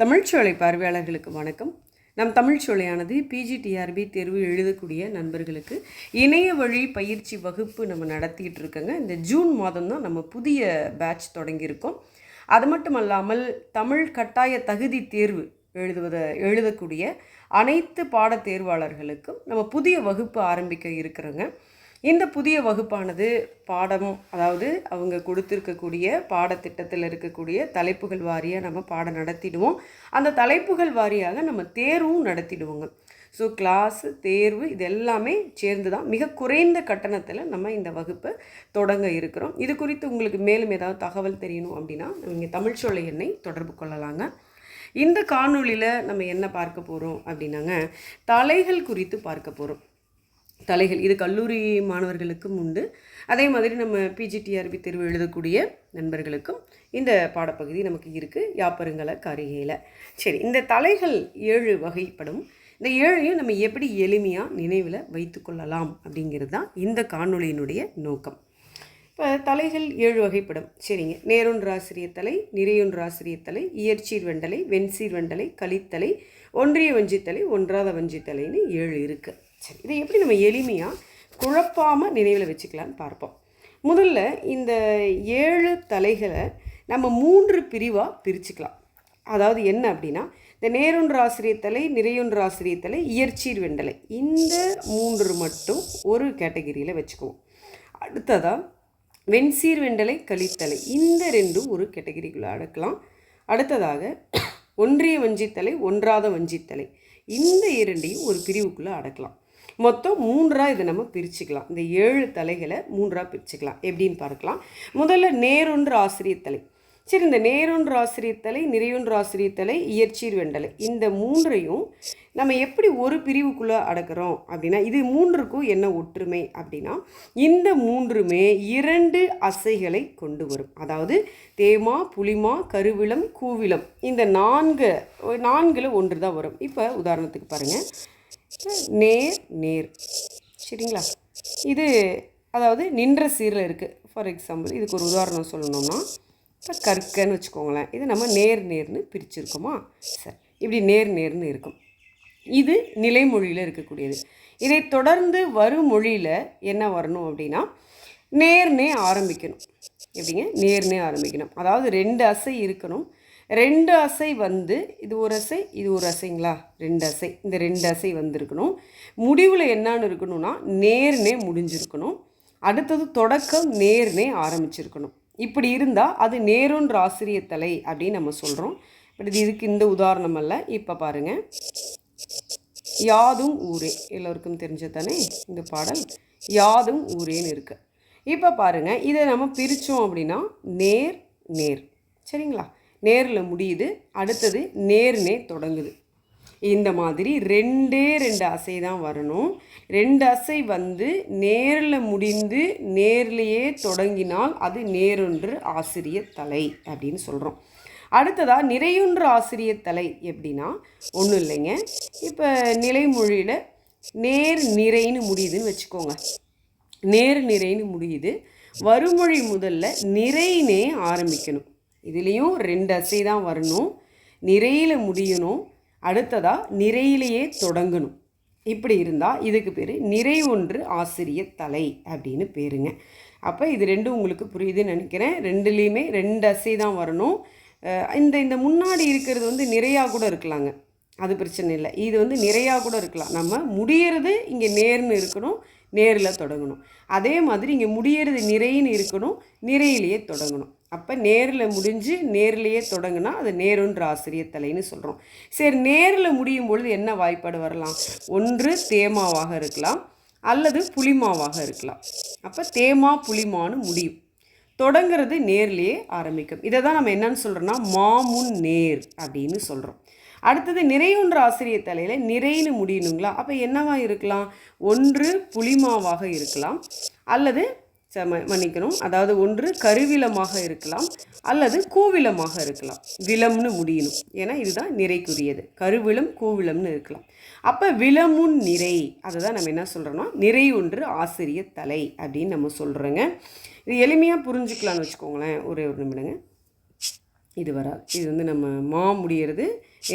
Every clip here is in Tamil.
தமிழ்ச்சோலை பார்வையாளர்களுக்கு வணக்கம். நம் தமிழ்ச்சோலையானது பிஜிடிஆர்பி தேர்வு எழுதக்கூடிய நண்பர்களுக்கு இணைய வழி பயிற்சி வகுப்பு நம்ம நடத்திட்டு இருக்கோங்க. இந்த ஜூன் மாதம் தான் நம்ம புதிய பேட்ச் தொடங்கியிருக்கோம். அது மட்டும் அல்லாமல் தமிழ் கட்டாய தகுதி தேர்வு எழுதுவதை எழுதக்கூடிய அனைத்து பாட தேர்வாளர்களுக்கும் நம்ம புதிய வகுப்பு ஆரம்பிக்க இருக்கிறோங்க. இந்த புதிய வகுப்பானது பாடம் அதாவது அவங்க கொடுத்துருக்கக்கூடிய பாடத்திட்டத்தில் இருக்கக்கூடிய தலைப்புகள் வாரியாக நம்ம பாடம் நடத்திடுவோம். அந்த தலைப்புகள் வாரியாக நம்ம தேர்வும் நடத்திடுவோங்க. ஸோ கிளாஸு தேர்வு இது எல்லாமே சேர்ந்து தான் மிக குறைந்த கட்டணத்தில் நம்ம இந்த வகுப்பை தொடங்க இருக்கிறோம். இது குறித்து உங்களுக்கு மேலும் ஏதாவது தகவல் தெரியணும் அப்படின்னா நீங்கள் தமிழ் சொல்ல எண்ணை தொடர்பு கொள்ளலாங்க. இந்த காணொளியில் நம்ம என்ன பார்க்க போகிறோம் அப்படின்னாங்க தலைகள் குறித்து பார்க்க போகிறோம் தலைகள் இது கல்லூரி மாணவர்களுக்கும் உண்டு. அதே மாதிரி நம்ம பிஜிடிஆர்பி தேர்வு எழுதக்கூடிய நண்பர்களுக்கும் இந்த பாடப்பகுதி நமக்கு இருக்குது யாப்பருங்கல கருகையில் சரி இந்த தலைகள் ஏழு வகைப்படும். இந்த ஏழையும் நம்ம எப்படி எளிமையாக நினைவில் வைத்து கொள்ளலாம் அப்படிங்கிறது தான் இந்த காணொலியினுடைய நோக்கம். இப்போ தலைகள் ஏழு வகைப்படும். சரிங்க. நேரொன்றாசிரிய தலை நிறையொன்று தலை இயற்சீர் வெண்டலை வெண்சீர் வெண்டலை கலித்தலை ஒன்றிய வஞ்சித்தலை ஒன்றாத வஞ்சித்தலைன்னு ஏழு இருக்குது சரி இதை எப்படி நம்ம எளிமையாக குழப்பாமல் நினைவில் வச்சுக்கலான்னு பார்ப்போம். முதல்ல இந்த ஏழு தலைகளை நம்ம மூன்று பிரிவாக பிரிச்சுக்கலாம். அதாவது என்ன அப்படின்னா இந்த நேரொன்று ஆசிரியர் தலை நிறையொன்று ஆசிரியர் தலை இயற்சீர் வெண்டலை இந்த மூன்று மட்டும் ஒரு கேட்டகரியில் வச்சுக்குவோம். அடுத்ததாக வெண்சீர் வெண்டலை கலித்தலை. இந்த ரெண்டும் ஒரு கேட்டகரிக்குள்ளே அடக்கலாம். அடுத்ததாக ஒன்றிய வஞ்சித்தலை ஒன்றாத வஞ்சித்தலை. இந்த இரண்டையும் ஒரு பிரிவுக்குள்ளே அடக்கலாம். மொத்தம் மூன்றாக இதை நம்ம பிரிச்சுக்கலாம். இந்த ஏழு தலைகளை மூன்றாக பிரிச்சுக்கலாம். எப்படின்னு பார்க்கலாம். முதல்ல நேரொன்று ஆசிரியர் தலை. சரி இந்த நேரொன்று ஆசிரியத்தலை நிறையொன்று ஆசிரியத்தலை இயற்சீர் வெண்டலை இந்த மூன்றையும் நம்ம எப்படி ஒரு பிரிவுக்குள்ளே அடக்கிறோம் அப்படின்னா இது மூன்றுக்கும் என்ன ஒற்றுமை அப்படின்னா இந்த மூன்றுமே இரண்டு அசைகளை கொண்டு வரும். அதாவது தேமா புளிமா கருவிளம் கூவிளம். இந்த நான்கு நான்கில் ஒன்று தான் வரும். இப்போ உதாரணத்துக்கு பாருங்கள் நேர் நேர். சரிங்களா? இது அதாவது நின்ற சீரில் இருக்குது ஃபார் எக்ஸாம்பிள் இதுக்கு ஒரு உதாரணம் சொல்லணும்னா இப்போ கற்கன்னு வச்சுக்கோங்களேன். இது நம்ம நேர் நேர்னு பிரிச்சிருக்கோமா? சரி. இப்படி நேர் நேர்னு இருக்கும். இது நிலைமொழியில் இருக்கக்கூடியது. இதை தொடர்ந்து வரும் மொழியில் என்ன வரணும் அப்படின்னா நேர்னே ஆரம்பிக்கணும். எப்படிங்க? நேர்னே ஆரம்பிக்கணும். அதாவது ரெண்டு அசை இருக்கணும். ரெண்டு அசை வந்து இது ஒரு அசை இது ஒரு அசைங்களா? ரெண்டு அசை. இந்த ரெண்டு அசை வந்திருக்கணும். முடிவில் என்னன்னு இருக்கணும்னா நேர்னே முடிஞ்சிருக்கணும். அடுத்தது தொடக்கம் நேர்னே ஆரம்பிச்சிருக்கணும். இப்படி இருந்தால் அது நேருன்ற ஆசிரியர் தலை அப்படின்னு நம்ம சொல்கிறோம் பட் இது இதுக்கு இந்த உதாரணம் அல்ல. இப்போ பாருங்கள் யாதும் ஊரே. எல்லோருக்கும் தெரிஞ்சதானே இந்த பாடல்? யாதும் ஊரேன்னு இருக்குது இப்போ பாருங்கள் இதை நம்ம பிரித்தோம் அப்படின்னா நேர் நேர். சரிங்களா? நேரில் முடியுது அடுத்தது நேர்னே தொடங்குது. இந்த மாதிரி ரெண்டே ரெண்டு அசை தான் வரணும். ரெண்டு அசை வந்து நேரில் முடிந்து நேர்லேயே தொடங்கினால் அது நேரொன்று ஆசிரிய தலை அப்படின்னு சொல்கிறோம் அடுத்ததாக நிறையொன்று ஆசிரிய தலை எப்படின்னா ஒன்றும் இல்லைங்க. இப்போ நிலைமொழியில் நேர் நிறைன்னு முடியுதுன்னு வச்சுக்கோங்க. நேர் நிறைன்னு முடியுது. வருமொழி முதல்ல நிறைனே ஆரம்பிக்கணும். இதுலேயும் ரெண்டு அசை தான் வரணும். நிறையில் முடியணும். அடுத்ததாக நிறையிலேயே தொடங்கணும். இப்படி இருந்தால் இதுக்கு பேர் நிறை ஒன்று ஆசிரியர் தலை அப்படின்னு பேருங்க. அப்போ இது ரெண்டும் உங்களுக்கு புரியுதுன்னு நினைக்கிறேன். ரெண்டுலேயுமே ரெண்டு அசை தான் வரணும். இந்த இந்த முன்னாடி இருக்கிறது வந்து நிறையாக கூட இருக்கலாங்க. அது பிரச்சனை இல்லை. இது வந்து நிறையாக கூட இருக்கலாம். நம்ம முடியறது இங்கே நேர்னு இருக்கணும். நேரில் தொடங்கணும். அதே மாதிரி இங்கே முடியறது நிறைன்னு இருக்கணும் நிறையிலேயே தொடங்கணும். அப்போ நேரில் முடிஞ்சு நேர்லேயே தொடங்கினா அது நேருன்ற ஆசிரியர் தலைன்னு சொல்கிறோம் சரி நேரில் முடியும் பொழுது என்ன வாய்ப்பாடு வரலாம்? ஒன்று தேமாவாக இருக்கலாம் அல்லது புளிமாவாக இருக்கலாம். அப்போ தேமா புளிமான்னு முடியும். தொடங்கிறது நேர்லேயே ஆரம்பிக்கும். இதை தான் நம்ம என்னன்னு சொல்கிறோன்னா மாமுன் நேர் அப்படின்னு சொல்கிறோம் அடுத்தது நிறையுன்ற ஆசிரியர் தலையில் நிறைன்னு முடியணுங்களா? அப்போ என்னவாக இருக்கலாம்? ஒன்று புளிமாவாக இருக்கலாம். அல்லது ம மன்னிக்கணும். அதாவது ஒன்று கருவிலமாக இருக்கலாம். அல்லது கூவிலமாக இருக்கலாம். விலம்னு முடியணும். ஏன்னா இதுதான் நிறைக்குரியது. கருவிலம் கூவிலம்னு இருக்கலாம். அப்போ விலமுன் நிறை. அதை தான் நம்ம என்ன சொல்கிறோன்னா நிறை ஒன்று ஆசிரிய தலை அப்படின்னு நம்ம சொல்கிறோங்க இது எளிமையாக புரிஞ்சுக்கலான்னு வச்சுக்கோங்களேன். ஒரே ஒரு நிமிடங்க. இது வராது இது வந்து நம்ம மா முடிகிறது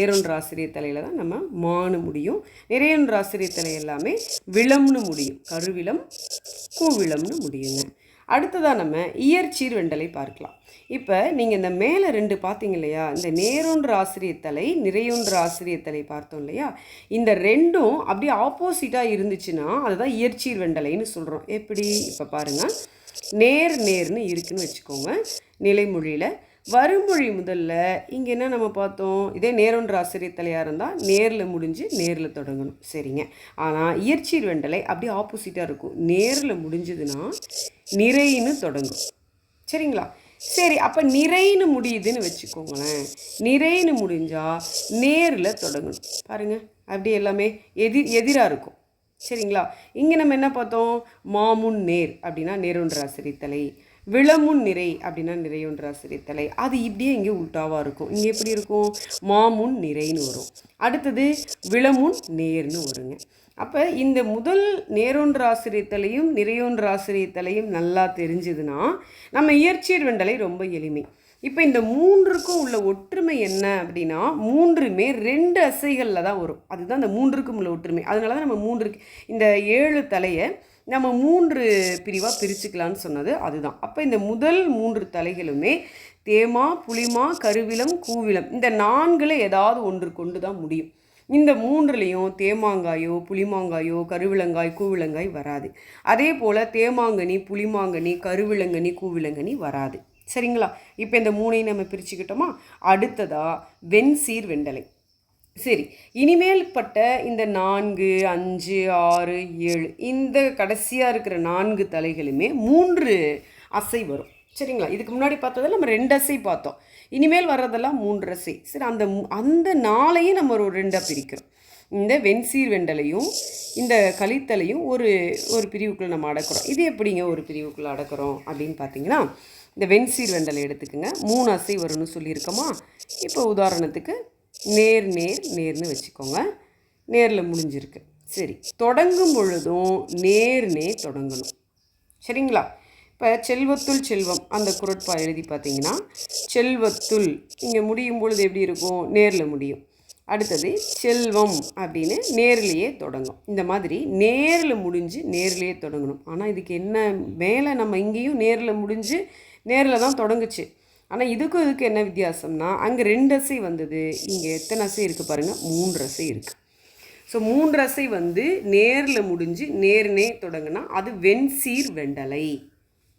ஏரோன்ற ஆசிரியர் தலையில் தான் நம்ம மானு முடியும். நிறையன்ற ஆசிரியர் தலை எல்லாமே விளம்னு முடியும். கருவிளம் கூவிளம்னு முடியுங்க. அடுத்ததாக நம்ம இயற்சீர் வெண்டலை பார்க்கலாம். இப்போ நீங்கள் இந்த மேலே ரெண்டு பார்த்தீங்க இல்லையா? இந்த நேரோன்ற ஆசிரியர் தலை நிறையொன்ற ஆசிரியர் தலை பார்த்தோம் இல்லையா? இந்த ரெண்டும் அப்படியே ஆப்போசிட்டாக இருந்துச்சுன்னா அதுதான் இயற்சீர் வெண்டலைன்னு சொல்கிறோம் எப்படி? இப்போ பாருங்கள் நேர் நேர்னு இருக்குன்னு வச்சுக்கோங்க. நிலைமொழியில் வரும்பொழி முதல்ல இங்கே என்ன நம்ம பார்த்தோம்? இதே நேரொன்று ஆசிரியர் தலையாக இருந்தால் நேரில் முடிஞ்சு நேரில் தொடங்கணும். சரிங்க. ஆனால் இயற்சீர் வெண்டலை அப்படியே ஆப்போசிட்டாக இருக்கும். நேரில் முடிஞ்சதுன்னா நிறைன்னு தொடங்கும் சரிங்களா? சரி அப்போ நிறைன்னு முடியுதுன்னு வச்சுக்கோங்களேன். நிறைன்னு முடிஞ்சால் நேரில் தொடங்கணும். பாருங்கள் அப்படி எல்லாமே எதிர் எதிராக இருக்கும். சரிங்களா? இங்கே நம்ம என்ன பார்த்தோம்? மாமுன் நேர் அப்படின்னா நேரொன்று ஆசிரியத்தலை. விளமுன் நிறை அப்படின்னா நிறையுன்ற ஆசிரியத்தலை அது இப்படியே இங்கே உல்ட்டாவாக இருக்கும். இங்கே எப்படி இருக்கும்? மாமுன் நிறைன்னு வரும். அடுத்தது விளமுன் நேர்னு வருங்க. அப்போ இந்த முதல் நேரொன்று ஆசிரியத்தலையும் நிறையொன்று ஆசிரியத்தலையும் நல்லா தெரிஞ்சதுன்னா நம்ம இயற்சியர் வெண்டலை ரொம்ப எளிமை. இப்போ இந்த மூன்றுக்கும் உள்ள ஒற்றுமை என்ன அப்படின்னா மூன்றுமே ரெண்டு அசைகளில் தான் வரும். அதுதான் இந்த மூன்றுக்கும் உள்ள ஒற்றுமை. அதனால தான் நம்ம மூன்று இந்த ஏழு தலையை நம்ம மூன்று பிரிவாக பிரிச்சுக்கலான்னு சொன்னது அதுதான். அப்போ இந்த முதல் மூன்று தலைகளுமே தேமா புளிமா கருவிலம் கூவிலம் இந்த நான்கில் ஏதாவது ஒன்று கொண்டு தான் முடியும். இந்த மூன்றுலேயும் தேமாங்காயோ புளிமாங்காயோ கருவிலங்காய் கூவிலங்காய் வராது. அதே போல் தேமாங்கனி புளிமாங்கனி கருவிலங்கனி கூவிலங்கனி வராது. சரிங்களா? இப்போ இந்த மூணையும் நம்ம பிரிச்சுக்கிட்டோமா? அடுத்ததாக வெண்சீர் வெண்டலை. சரி இனிமேல் பட்ட இந்த நான்கு அஞ்சு ஆறு ஏழு இந்த கடைசியாக இருக்கிற நான்கு தலைகளுமே மூன்று அசை வரும். சரிங்களா? இதுக்கு முன்னாடி பார்த்ததில் நம்ம ரெண்டு அசை பார்த்தோம். இனிமேல் வர்றதெல்லாம் மூன்று அசை. சரி அந்த அந்த நாளையும் நம்ம ஒரு ரெண்டாக பிரிக்கிறோம். இந்த வெண்சீர் வெண்டலையும் இந்த கலித்தலையும் ஒரு ஒரு பிரிவுக்குள்ளே நம்ம அடக்கிறோம். இது எப்படிங்க ஒரு பிரிவுக்குள்ளே அடக்கிறோம் அப்படின்னு பார்த்தீங்கன்னா இந்த வெண்சீர் வெண்டலை எடுத்துக்கோங்க. மூணு அசை வரும்னு சொல்லியிருக்கோமா? இப்போ உதாரணத்துக்கு நேர் நேர் நேர்னு வச்சுக்கோங்க. நேரில் முடிஞ்சிருக்கு. சரி தொடங்கும் பொழுதும் நேர்னே தொடங்கணும். சரிங்களா? இப்போ செல்வத்துள் செல்வம் அந்த குரட்பா எழுதி பார்த்தீங்கன்னா செல்வத்துள் இங்கே முடியும் பொழுது எப்படி இருக்கும்? நேரில் முடியும். அடுத்தது செல்வம் அப்படின்னு நேர்லேயே தொடங்கும். இந்த மாதிரி நேரில் முடிஞ்சு நேர்லேயே தொடங்கணும். ஆனால் இதுக்கு என்ன மேலே நம்ம இங்கேயும் நேரில் முடிஞ்சு நேரில் தான் தொடங்குச்சு. ஆனால் இதுக்கும் இதுக்கு என்ன வித்தியாசம்னா அங்கே ரெண்டு அசை வந்தது. இங்கே எத்தனை அசை இருக்குது பாருங்கள் மூன்று அசை இருக்குது ஸோ மூன்று அசை வந்து நேரில் முடிஞ்சு நேர்னே தொடங்கினா அது வெண்சீர் வெண்டலை.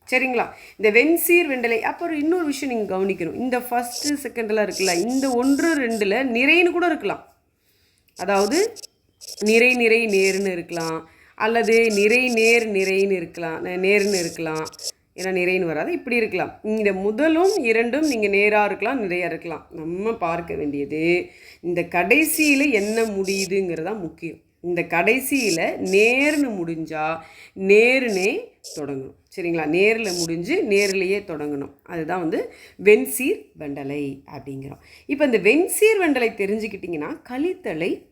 சரிங்களா? இந்த வெண்சீர் வெண்டலை அப்புறம் இன்னொரு விஷயம் நீங்கள் கவனிக்கணும். இந்த ஃபஸ்ட்டு செகண்டெலாம் இருக்குல்ல இந்த ஒன்று ரெண்டில் நிறைன்னு கூட இருக்கலாம். அதாவது நிறை நிறை நேர்னு இருக்கலாம். அல்லது நிறை நேர் நிறைன்னு இருக்கலாம் நேர்னு இருக்கலாம். ஏன்னா நிறைன்னு வராது. இப்படி இருக்கலாம். இந்த முதலும் இரண்டும் நீங்கள் நேராக இருக்கலாம் நிறையா இருக்கலாம். நம்ம பார்க்க வேண்டியது இந்த கடைசியில் என்ன முடியுதுங்கிறதா முக்கியம். இந்த கடைசியில் நேர்னு முடிஞ்சால் நேருனே தொடங்கணும். சரிங்களா? நேரில் முடிஞ்சு நேர்லேயே தொடங்கணும். அதுதான் வந்து வெண்சீர் வெண்டலை அப்படிங்கிறோம். இப்போ இந்த வெண்சீர் வெண்டலை தெரிஞ்சுக்கிட்டிங்கன்னா கழித்தலை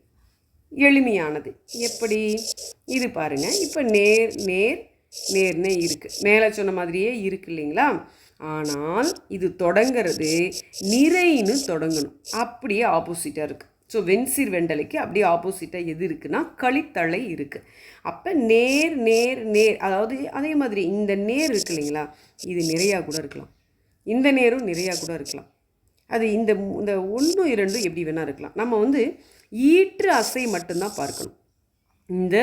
எளிமையானது. எப்படி? இது பாருங்கள் இப்போ நேர் நேர் நேர்னே இருக்குது மேலே சொன்ன மாதிரியே இருக்கு இல்லைங்களா? ஆனால் இது தொடங்கிறது நிறைன்னு தொடங்கணும். அப்படியே ஆப்போசிட்டாக இருக்குது ஸோ வெண்சீர் வெண்டலைக்கு அப்படியே ஆப்போசிட்டாக எது இருக்குன்னா களித்தழை இருக்குது அப்போ நேர் நேர் நேர் அதாவது அதே மாதிரி இந்த நேர் இருக்கு இல்லைங்களா? இது நிறையா கூட இருக்கலாம். இந்த நேரும் நிறையா கூட இருக்கலாம். அது இந்த இந்த ஒன்று இரண்டும் எப்படி வேணால் இருக்கலாம். நம்ம வந்து ஈற்று அசை மட்டும்தான் பார்க்கணும். இந்த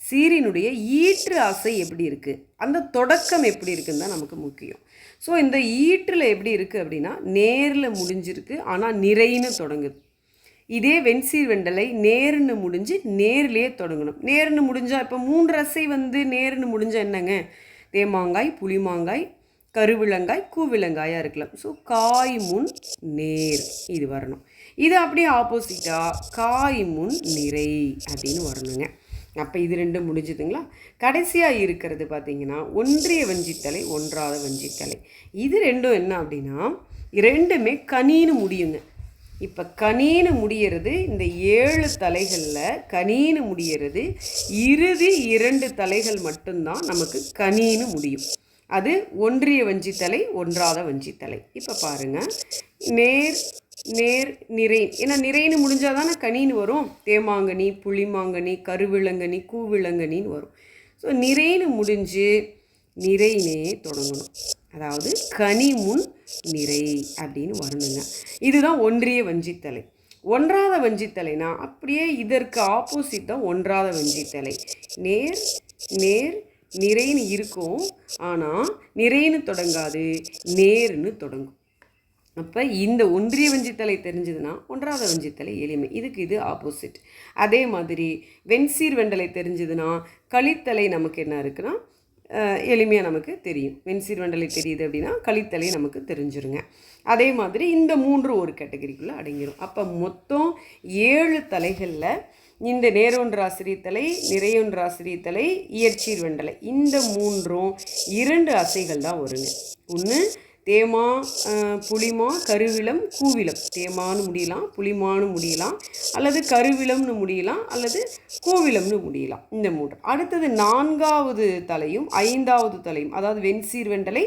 சீரினுடைய ஈற்று அசை எப்படி இருக்குது அந்த தொடக்கம் எப்படி இருக்குன்னு தான் நமக்கு முக்கியம். ஸோ இந்த ஈற்றில் எப்படி இருக்குது அப்படின்னா நேரில் முடிஞ்சிருக்கு ஆனால் நிறைன்னு தொடங்குது. இதே வெண்சீர் வெண்டலை நேர்னு முடிஞ்சு நேர்லேயே தொடங்கணும். நேர்னு முடிஞ்சால் இப்போ மூன்று அசை வந்து நேர்னு முடிஞ்சால் என்னங்க? தேமாங்காய் புளிமாங்காய் கருவிலங்காய் கூவிலங்காயாக இருக்கலாம். ஸோ காய் முன் நேர் இது வரணும். இது அப்படியே ஆப்போசிட்டாக காய் முன் நிறை அப்படின்னு வரணுங்க. அப்போ இது ரெண்டும் முடிஞ்சுதுங்களா? கடைசியாக இருக்கிறது பார்த்தீங்கன்னா ஒன்றிய வஞ்சித்தலை ஒன்றாத வஞ்சித்தலை. இது ரெண்டும் என்ன அப்படின்னா ரெண்டுமே கனின்னு முடியுங்க. இப்போ கனின்னு முடியறது இந்த ஏழு தலைகளில் கனின்னு முடிகிறது இறுதி இரண்டு தலைகள் மட்டும்தான் நமக்கு கனின்னு முடியும். அது ஒன்றிய வஞ்சித்தலை ஒன்றாத வஞ்சித்தலை. இப்போ பாருங்கள் நேர் நேர் நிறை ஏன்னா நிறைன்னு முடிஞ்சால் தானே கனின்னு வரும். தேமாங்கனி புளிமாங்கனி கருவிளங்கனி கூவிளங்கனின்னு வரும். ஸோ நிறைன்னு முடிஞ்சு நிறைனே தொடங்கணும். அதாவது கனி முன் நிறை அப்படின்னு வரணுங்க. இதுதான் ஒன்றிய வஞ்சித்தலை. ஒன்றாத வஞ்சித்தலைனா அப்படியே இதற்கு ஆப்போசிட் தான் ஒன்றாத வஞ்சித்தலை. நேர் நேர் நிறைன்னு இருக்கும். ஆனால் நிறைன்னு தொடங்காது நேர்னு தொடங்கும். அப்போ இந்த ஒன்றிய வஞ்சித்தலை தெரிஞ்சதுன்னா ஒன்றாவது வஞ்சித்தலை எளிமை. இதுக்கு இது ஆப்போசிட் அதே மாதிரி வெண்சீர் வெண்டலை தெரிஞ்சதுன்னா களித்தலை நமக்கு என்ன இருக்குன்னா எளிமையாக நமக்கு தெரியும். வெண்சீர் வெண்டலை தெரியுது அப்படின்னா களித்தலை நமக்கு தெரிஞ்சிருங்க. அதே மாதிரி இந்த மூன்று ஒரு கேட்டகரிக்குள்ளே அடங்கிடும் அப்போ மொத்தம் ஏழு தலைகளில் இந்த நேரொன்றாசிரியத்தலை நிறையொன்றாசிரியத்தலை இயற்சீர் வெண்டலை. இந்த மூன்றும் இரண்டு அசைகள் தான் வருங்க ஒன்று தேமா புளிமா கருவிளம் கூவிளம். தேமான்னு முடியலாம் புளிமானு முடியலாம் அல்லது கருவிளம்னு முடியலாம் அல்லது கோவிலம்னு முடியலாம். இந்த மூன்று. அடுத்தது நான்காவது தலையும் ஐந்தாவது தலையும் அதாவது வெண்சீர் வெண்டலை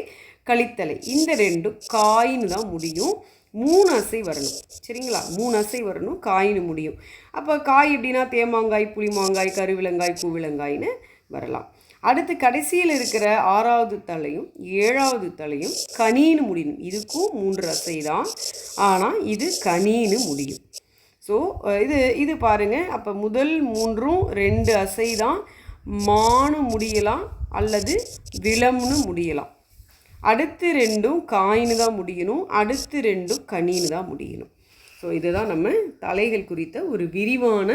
கழித்தலை இந்த ரெண்டும் காயின்னு தான் முடியும். மூணு அசை வரணும். சரிங்களா? மூணு அசை வரணும். காயின்னு முடியும். அப்போ காய் எப்படின்னா தேமாங்காய் புளிமாங்காய் கருவிலங்காய் கூவிலங்காய்னு வரலாம். அடுத்து கடைசியில் இருக்கிற ஆறாவது தலையும் ஏழாவது தலையும் கனின்னு முடியும். இதுக்கும் மூன்று அசை தான். ஆனால் இது கனின்னு முடியும். ஸோ இது இது பாருங்கள் அப்போ முதல் மூன்றும் ரெண்டு அசை தான். மானு முடியலாம் அல்லது விலம்னு முடியலாம். அடுத்து ரெண்டும் காயின்னு தான் முடியணும். அடுத்து ரெண்டும் கனின்னு தான் முடியணும். ஸோ இதுதான் நம்ம தலைகள் குறித்த ஒரு விரிவான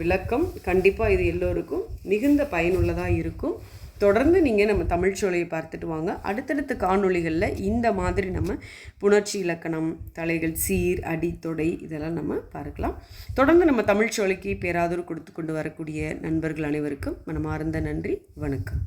விளக்கம். கண்டிப்பாக இது எல்லோருக்கும் மிகுந்த பயனுள்ளதாக இருக்கும். தொடர்ந்து நீங்கள் நம்ம தமிழ் சோலையை பார்த்துட்டு வாங்க. அடுத்தடுத்த காணொளிகளில் இந்த மாதிரி நம்ம புணர்ச்சி இலக்கணம் தலைகள் சீர் அடி தொடை இதெல்லாம் நம்ம பார்க்கலாம். தொடர்ந்து நம்ம தமிழ் சோலைக்கு பேராதரவு கொடுத்து கொண்டு வரக்கூடிய நண்பர்கள் அனைவருக்கும் மனமார்ந்த நன்றி. வணக்கம்.